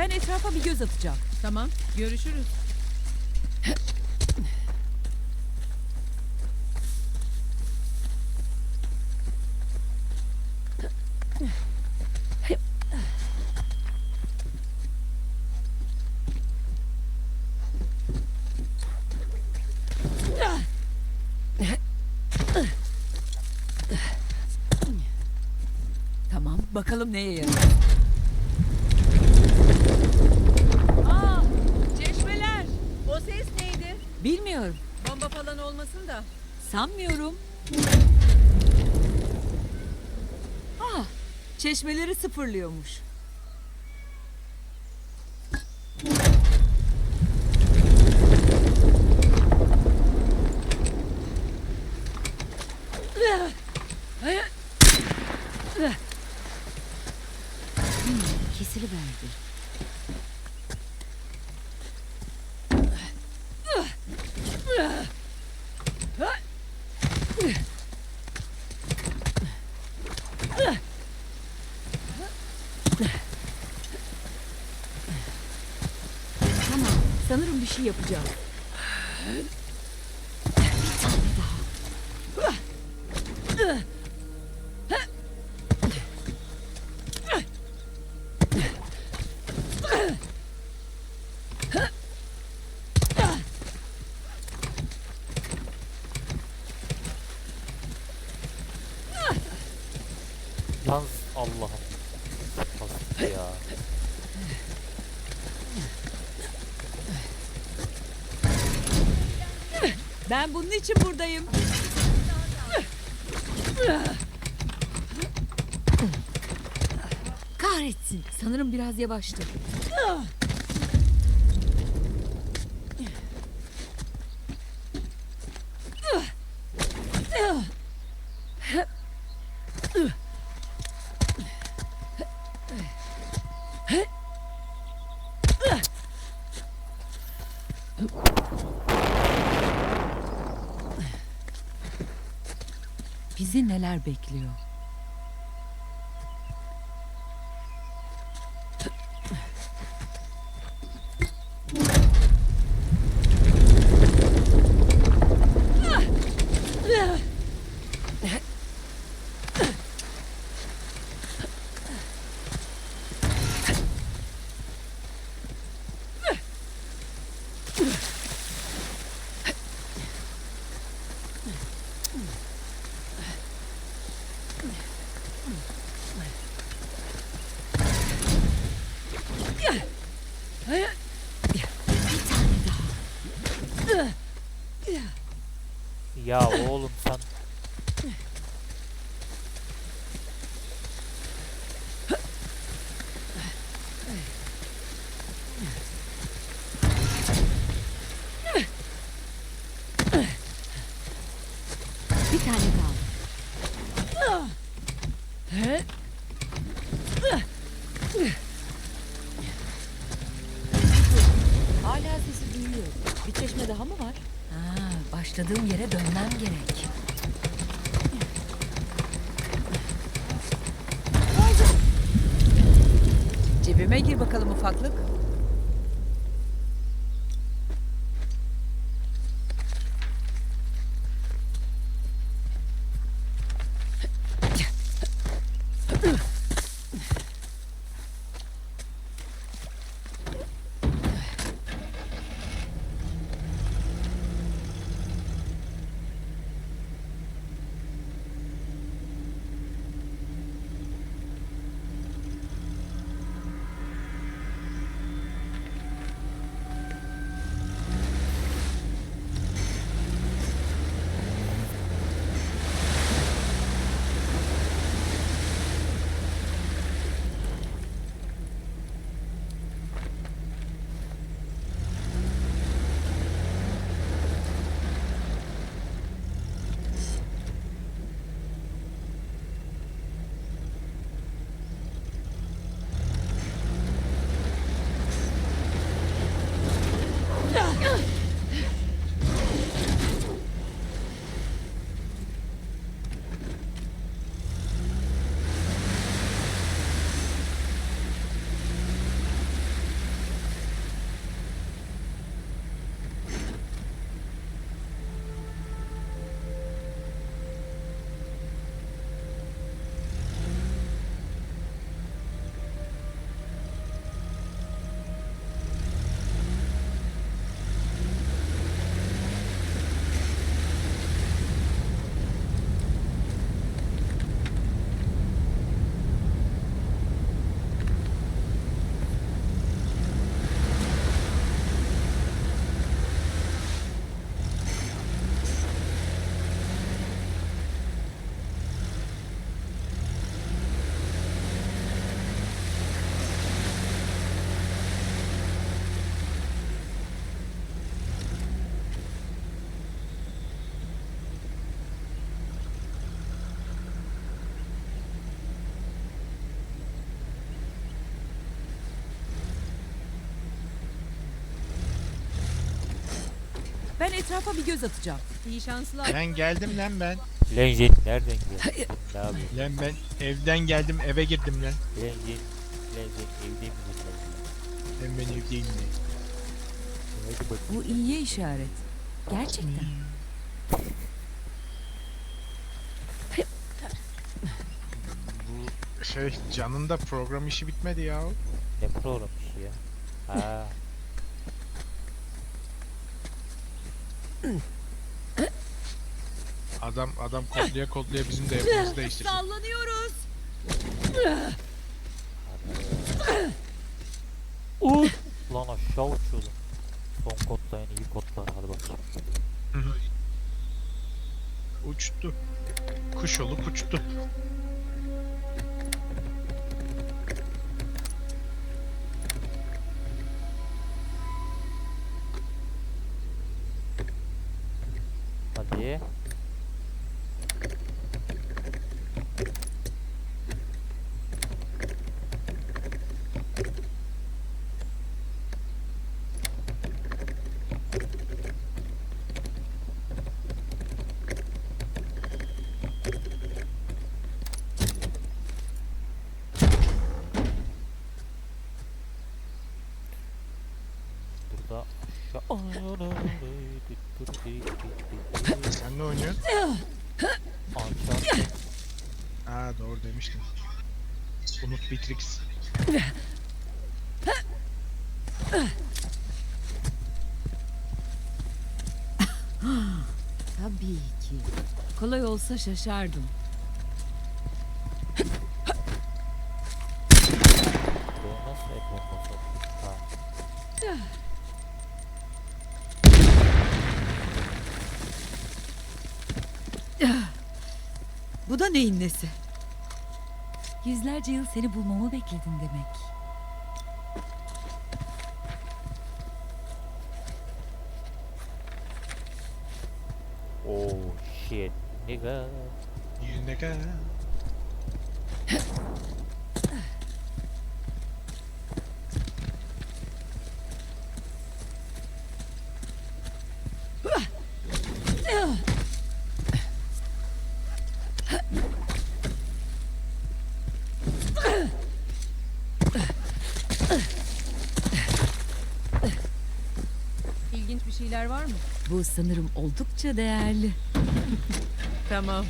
Ben etrafa bir göz atacağım. Tamam, görüşürüz. Tamam, bakalım neye yarar. Aa, çeşmeler. O ses neydi? Bilmiyorum, Bomba falan olmasın da. sanmıyorum. Ah, çeşmeleri sıfırlıyormuş. Şey yapacağım. Bir tane daha. Lan Allah'ım. Ya? Ben bunun için buradayım. Kahretsin. Sanırım biraz yavaştı. Bizi neler bekliyor? Bir tane daha. Ya oğlum sen Bir tane kaldı. Hala sesi duyuyorum. Bir çeşme daha mı var? Ha, başladığım yere dönmem gerek. Cebime gir bakalım ufaklık. Ben etrafa bir göz atacağım. İyi şanslar. Ben geldim lan ben. Lan Jen nereden geldin? ne yapıyorsun? Lan ben evden geldim eve girdim lan. Lan Jen. Lan Jen evde misin lan? Lan ben evdeyim de. Hadi bakayım. Bu iyiye işaret. Gerçekten. Bu şey canın da program işi bitmedi ya. Ne program işi ya? Ha. Adam adam kodluya kodluya bizim de evimizi değiştirecek. Sallanıyoruz. Uy! Lan aşağı uçuyordum. Son kodda en iyi kodlar hadi bakayım. Uçtu. Kuş olup uçtu. Hadi. Burada aşağı. Sen ne oynuyorsun? Aşağı. Aa doğru demiştin. Unut Bitrix. Tabii ki. Kolay olsa şaşardım. Da neyin nesi? Yüzlerce yıl seni bulmamı bekledin demek. Oh shit, nigga. Yine gel. İlginç bir şeyler var mı? Bu sanırım oldukça değerli. Tamam.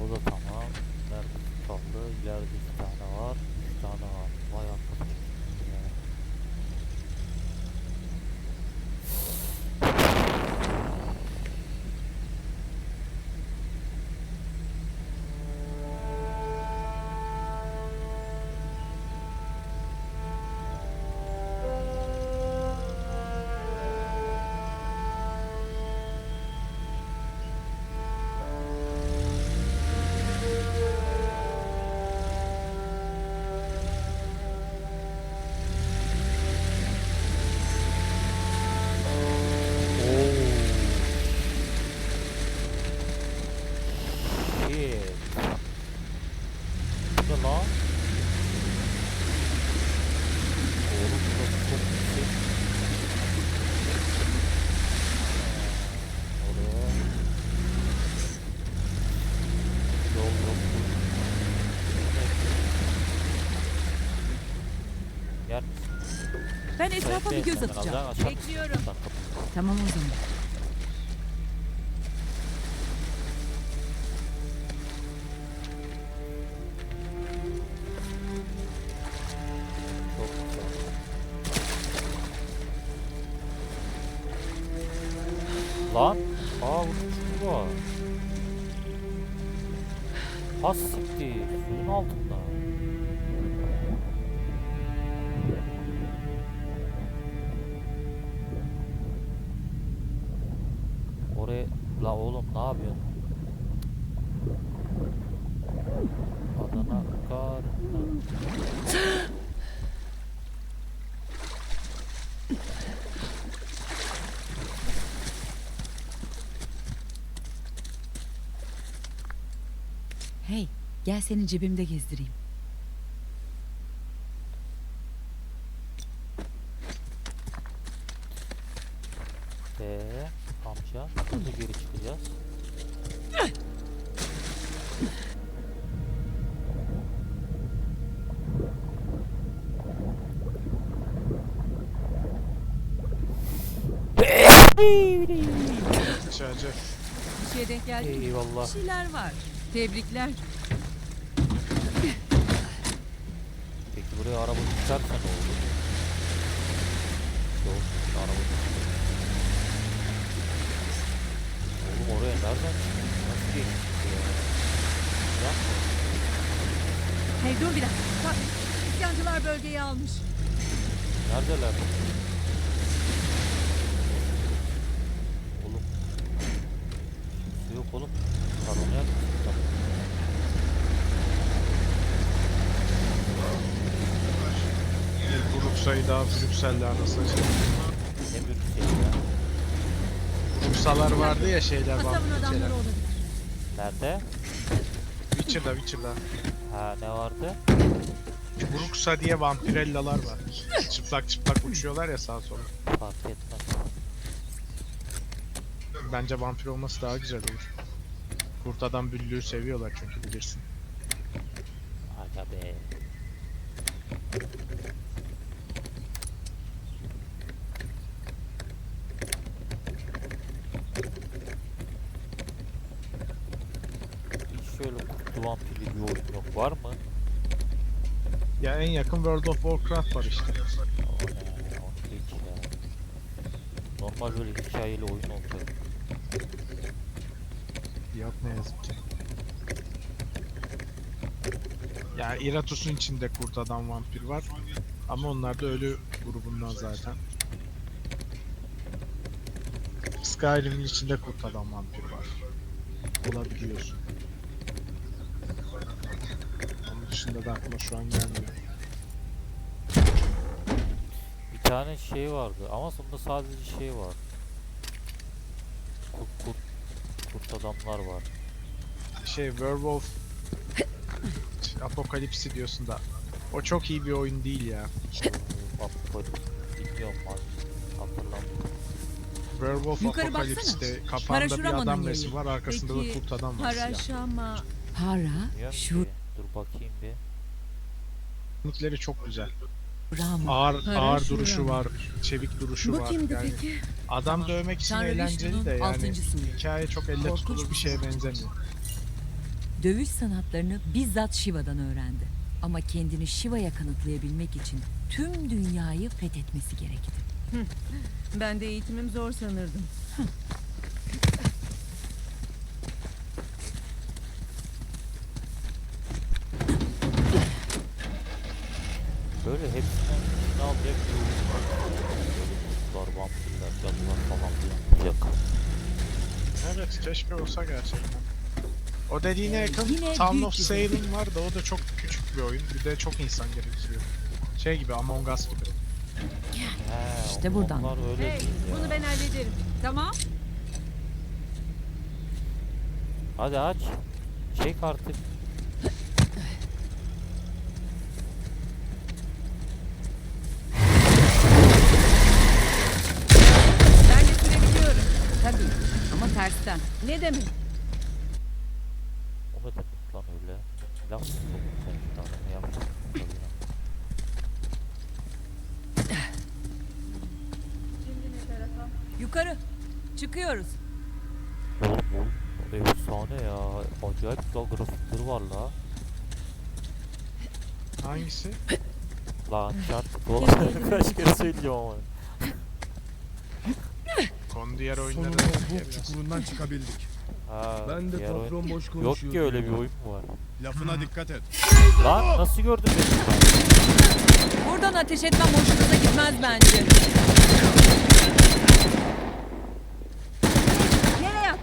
O da tamam. Nerede kaldı? İleride iki tane var. Üç tane var. Etrafa bir göz atacağım. Bekliyorum. Tamam o zaman. Oraya la oğlum ne yapıyorsun? Adana karnına. Hey, gel seni cebimde gezdireyim. Acı acı. Bir şeye denk geldin mi? Eyvallah. Bir şeyler var. Tebrikler. Peki buraya araba düşerse ne olur? Yok, araba düşmüyor. Oğlum oraya nereden? Nasıl geçtin ya? Hey dur bir dakika. Bak, İsyancılar bölgeyi almış. Neredeler? Oğlum. Kimse yok oğlum. Paranoyak mısın? Bir grup sayı daha Brüksel'le arasında. Ne büyük şey ya. Brüksalar vardı ya şeyler vampir şeyler. Nerede? Witcher'da Witcher'da. Ha ne vardı? Bruksa diye vampirellalar var. Çıplak çıplak uçuyorlar ya sağa sola. Fark etmez. Bence vampir olması daha güzel olur. Kurt adam büllüğü seviyorlar çünkü bilirsin. Aga be. Hiç şöyle kurtlu vampirli bir oyun yok var mı? Ya en yakın World of Warcraft var işte. O ne? O hiç ya. Normal böyle hikayeli oyun olacak. Yok ne yazık ki. Ya Iratus'un içinde kurt adam vampir var. Ama onlar da ölü grubundan zaten. Skyrim'in içinde kurt adam vampir var. Olabiliyorsun. Onun dışında da aklıma şu an gelmiyor. Bir tane şey vardı ama sonunda sadece şey var. Kurt, kurt, kurt adamlar var. Şey Werewolf Apokalipsi diyorsun da o çok iyi bir oyun değil ya. Bilmiyorum. Hatırlamıyorum. Werewolf Yukarı Apokalips'te kafanda Paraşüramanın bir adam yeri. resmi var arkasında da Peki, kurt adam var. siyah. Haraşama. Para, Bilmiyorum şu ki. Dur bakayım bir. Teknikleri çok güzel. Ram. Ağır ağır duruşu var, çevik duruşu Bu var. kimdi Yani peki? adam dövmek için Tanrı eğlenceli Vishnu'nun de yani altıncı suyu. hikaye çok elle Korkunç tutulur bir bir şeye şey. benzemiyor. Dövüş sanatlarını bizzat Shiva'dan öğrendi. Ama kendini Shiva'ya kanıtlayabilmek için tüm dünyayı fethetmesi gerekti. Ben de eğitimim zor sanırdım. Böyle hepsinden ne alacak bir oyun var. Böyle kurtlar, vampirler, cadılar falan filan olacak. Evet keşke olsa gerçekten. O dediğine yakın Yine Town büyük of Salem var da o da çok küçük bir oyun. Bir de çok insan gerektiriyor. Şey gibi Among Us gibi. He, İşte on- buradan. Onlar öyle Hey, değil ya. bunu ben hallederim. Tamam. Hadi aç. Çek artık. Ben de sürebiliyorum. Tabii ama tersten. Ne demek? O demek lan öyle? Laf mı sen şu an? Ne yaptın? Yukarı. Çıkıyoruz. Oğlum bu efsane ya. Acayip güzel grafikleri var la. Hangisi? Lan oğlum. Kaç kere söyleyeceğim ama. Diğer oyunlara Sonunda biraz. çukurundan çıkabildik. Ha, Ben de diğer oyun- patron boş Yok konuşuyor. ki öyle bir oyun mu var? Lafına dikkat et. Lan nasıl gördün beni? Buradan ateş etmem hoşunuza gitmez bence. Yere yat.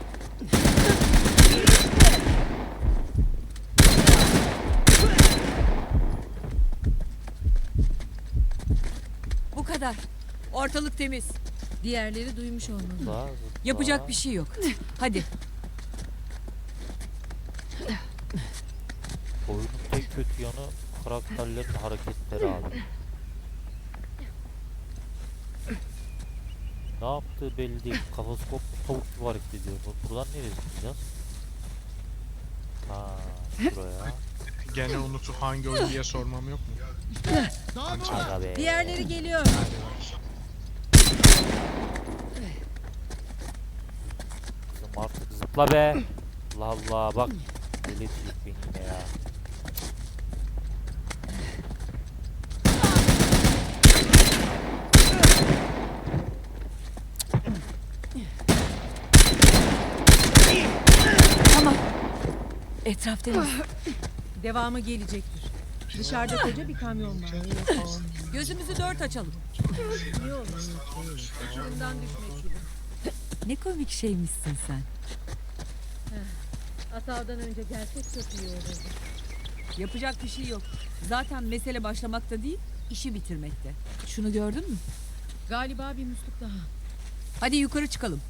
Bu kadar. Ortalık temiz. Diğerleri duymuş olmalı. Zıpla, Yapacak bir şey yok. Hadi. Oyunun tek kötü yanı karakterlerin hareketleri abi. Ne yaptığı belli değil. Kafası kopmuş tavuk gibi hareket ediyor. Bu- Buradan nereye gideceğiz? Ha, şuraya. Gene unutup hangi oyun diye sormam yok mu? Aga be. Diğerleri geliyor. Atla be. Allah Allah bak. Deli edecek beni yine ya. Tamam. Etraf temiz. Devamı gelecektir. Dışarıda koca bir kamyon var. Gözümüzü dört açalım. İyi olur. Uçurumdan düşmek gibi. Ne komik şeymişsin sen. Asavdan önce gelsek çok iyi olurdu. Yapacak bir şey yok. Zaten mesele başlamakta değil, işi bitirmekte. Şunu gördün mü? Galiba bir musluk daha. Hadi yukarı çıkalım.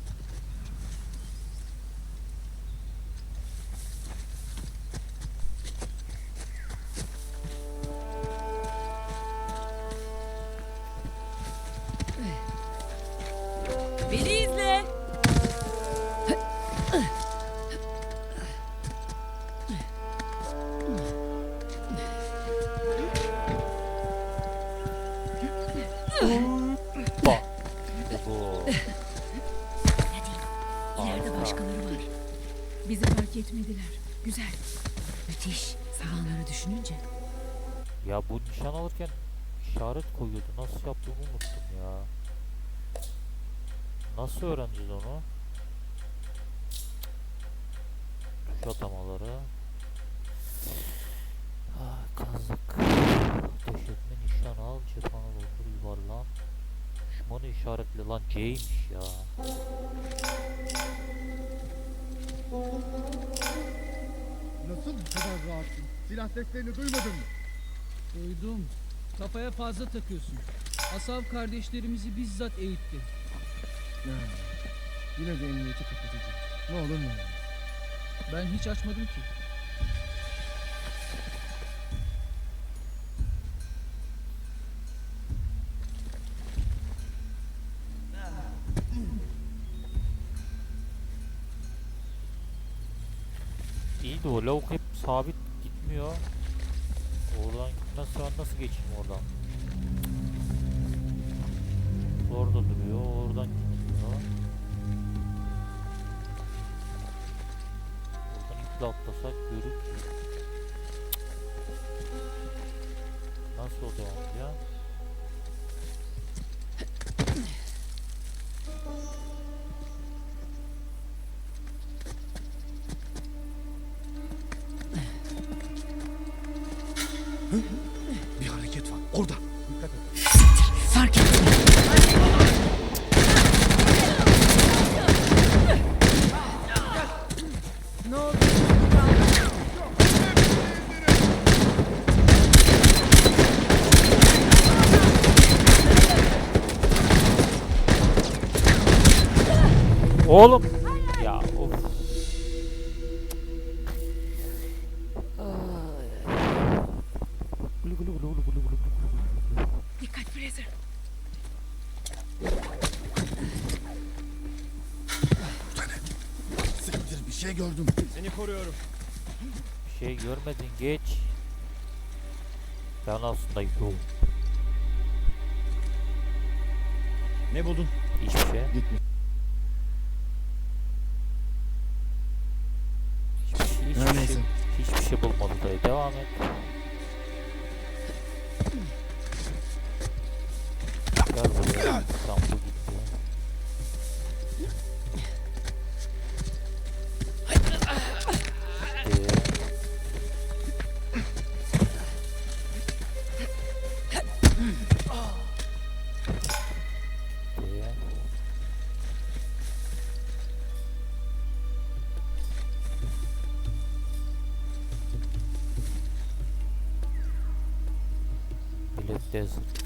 Bizi fark etmediler. Güzel. Müthiş. Zamanları düşününce. Ya bu nişan alırken işaret koyuyordu. Nasıl yaptığımı unuttum ya. Nasıl öğreneceğiz onu? Tuş atamaları. Ah, kazık. Ateş nişan al. Cephanı doldur yuvarlan. Düşmanı işaretle lan C'ymiş ya. Nasıl bu kadar rahatsın? Silah seslerini duymadın mı? Duydum. Kafaya fazla takıyorsun. Asav kardeşlerimizi bizzat eğitti. Ya, yine de emniyeti kapatacağım. Ne olur ne olmaz. Ben hiç açmadım ki. İyi de o lavuk hep sabit gitmiyor. Oradan nasıl nasıl geçeyim oradan? Orada duruyor, oradan gitmiyor. Oradan iple atlasak görür. Nasıl o devam ya? Ne oldu? Oğlum! Ben is.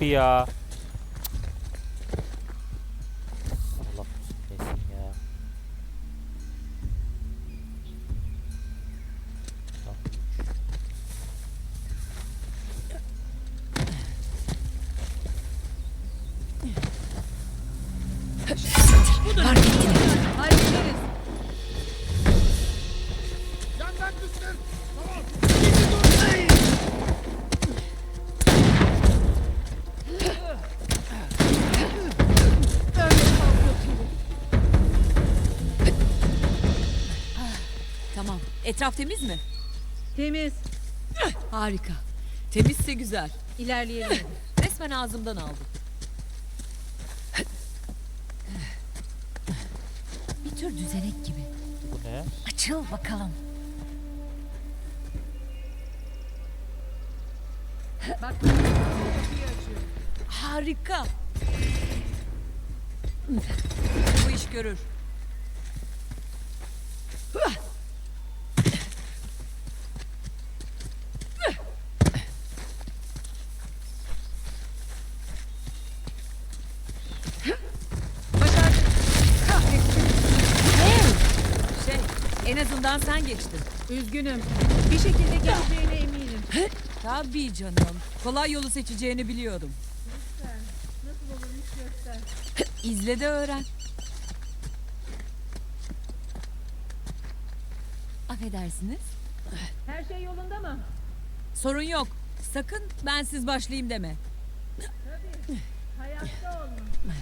Bir Etraf temiz mi? Temiz. Harika. Temizse güzel. İlerleyelim. Resmen ağzımdan aldım. Bir tür düzenek gibi. Bu ne? Açıl bakalım. Bak. Harika. Bu iş görür. Başardık. Kahretsin. Şey, en azından sen geçtin. Üzgünüm. Bir şekilde geleceğine eminim. Tabii canım. Kolay yolu seçeceğini biliyordum. Nasıl olurmuş göster. İzle de öğren. Affedersiniz. Her şey yolunda mı? Sorun yok. Sakın bensiz başlayayım deme. Tabii. Hayatta olma.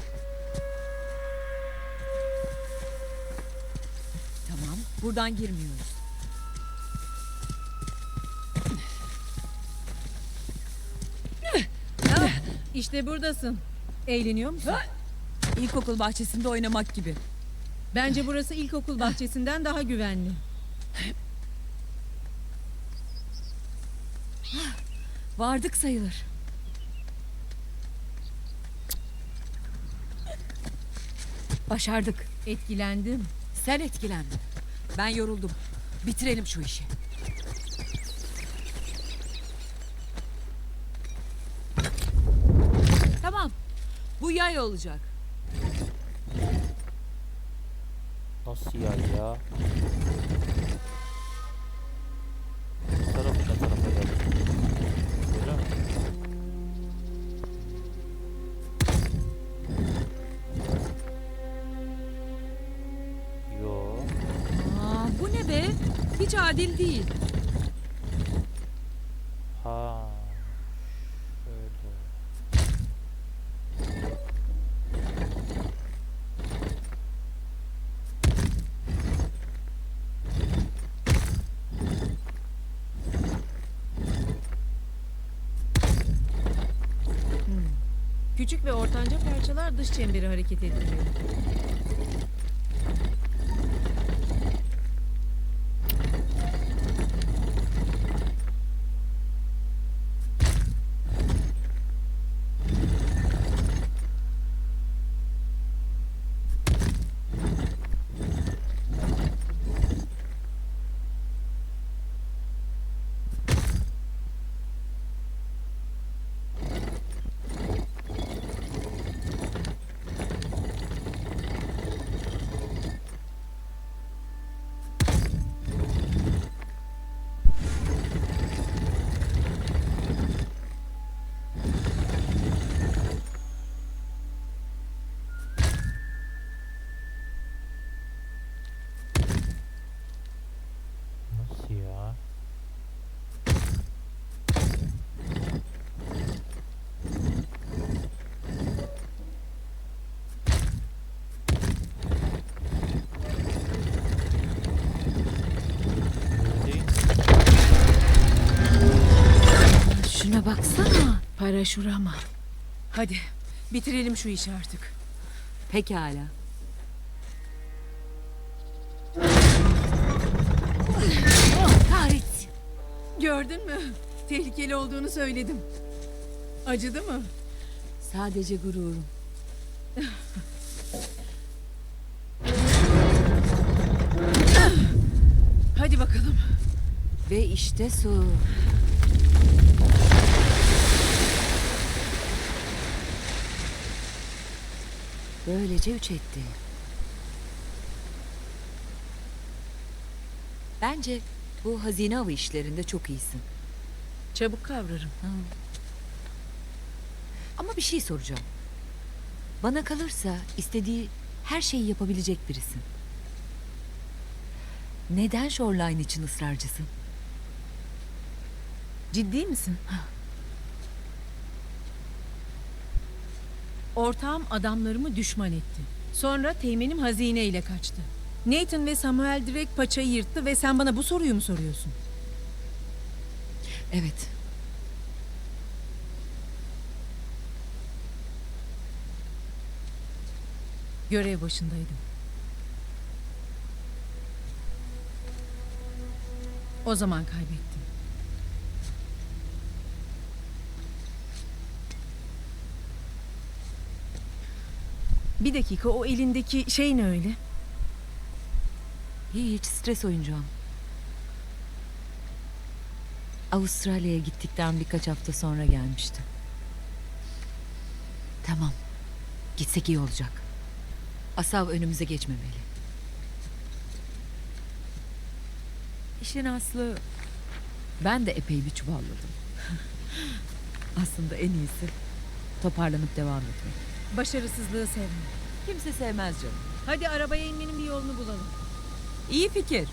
Tamam, buradan girmiyoruz. İşte buradasın. Eğleniyor musun? İlkokul bahçesinde oynamak gibi. Bence burası ilkokul bahçesinden daha güvenli. Vardık sayılır. Başardık. Etkilendim. Sen etkilendin. Ben yoruldum. Bitirelim şu işi. Tamam. Bu yay olacak. Nasıl ya ya? Bu taraf ne tarafa geldi? Öyle mi? Yo. Aa, bu ne be? Hiç adil değil. Ha. Şöyle. Küçük ve ortanca parçalar dış çemberi hareket ettiriyor. Nasıl ya? Değil. Şuna Paraşurama. Hadi bitirelim şu işi artık. Pekala. Oh, kahretsin. Gördün mü? Tehlikeli olduğunu söyledim. Acıdı mı? Sadece gururum. Hadi bakalım. Ve işte su. Böylece üç etti. Bence bu hazine avı işlerinde çok iyisin. Çabuk kavrarım. Ama bir şey soracağım. Bana kalırsa istediği her şeyi yapabilecek birisin. Neden Shoreline için ısrarcısın? Ciddi misin? Ortağım adamlarımı düşman etti. Sonra teğmenim hazineyle kaçtı. Nathan ve Samuel direkt paçayı yırttı ve sen bana bu soruyu mu soruyorsun? Evet. Görev başındaydım. O zaman kaybettim. Bir dakika o elindeki şey ne öyle? Hiç stres oyuncağım. Avustralya'ya gittikten birkaç hafta sonra gelmişti. Tamam. Gitsek iyi olacak. Asav önümüze geçmemeli. İşin aslı ben de epey bir çuvalladım. Aslında en iyisi toparlanıp devam etmek. Başarısızlığı sevmem. Kimse sevmez canım. Hadi arabaya inmenin bir yolunu bulalım. İyi fikir.